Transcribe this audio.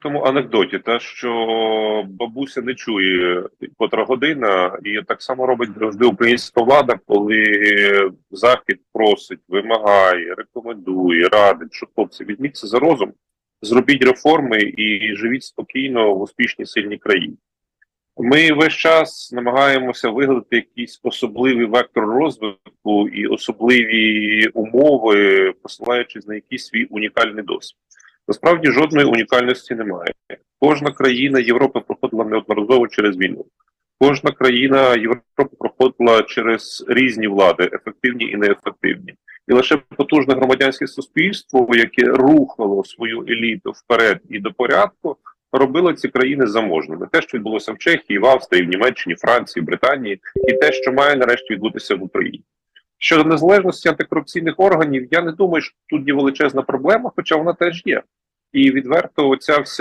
тому анекдоті, та що бабуся не чує котра година, і так само робить завжди українська влада, коли захід просить, вимагає, рекомендує, радить, що хлопці візьміться за розум, зробіть реформи і живіть спокійно в успішній сильній країні. Ми весь час намагаємося вигадати якийсь особливий вектор розвитку і особливі умови, посилаючись на якийсь свій унікальний досвід. Насправді жодної унікальності немає. Кожна країна Європи проходила неодноразово через війну. Кожна країна Європи проходила через різні влади, ефективні і неефективні. І лише потужне громадянське суспільство, яке рухало свою еліту вперед і до порядку, робило ці країни заможними. Те, що відбулося в Чехії, в Австрії, в Німеччині, Франції, Британії, і те, що має нарешті відбутися в Україні. Щодо незалежності антикорупційних органів, я не думаю, що тут є величезна проблема, хоча вона теж є. І відверто, оця вся